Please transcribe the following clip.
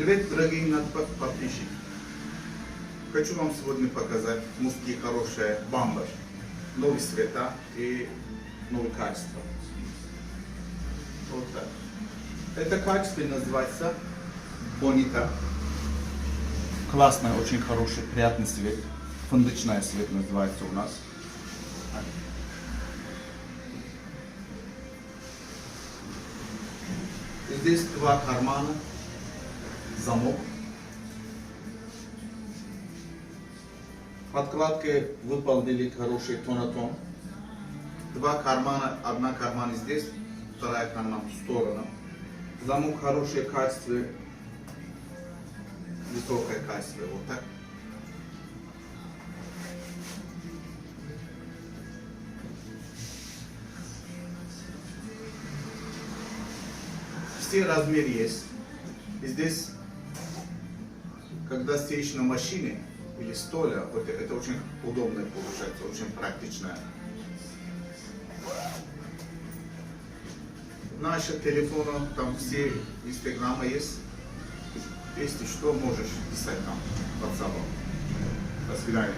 Привет, дорогие подписчики. Хочу вам сегодня показать музыки хорошие бамбаш. Новые цвета и новые качества. Вот так. Это качество называется Бонита. Классный, очень хороший, приятный цвет. Фундучная цвет называется у нас. Здесь два кармана, замок. Подкладкой выполнили хороший тонатон. Два кармана, одна карман здесь, вторая карман в сторону. Замок хорошее качество, высокое качество, вот так. Все размеры есть. Здесь, когда стоишь на машине или столе, вот это очень удобно получается, очень практично. Наши телефоны, там все инстаграмы есть. Если что, можешь писать там WhatsApp. До свидания.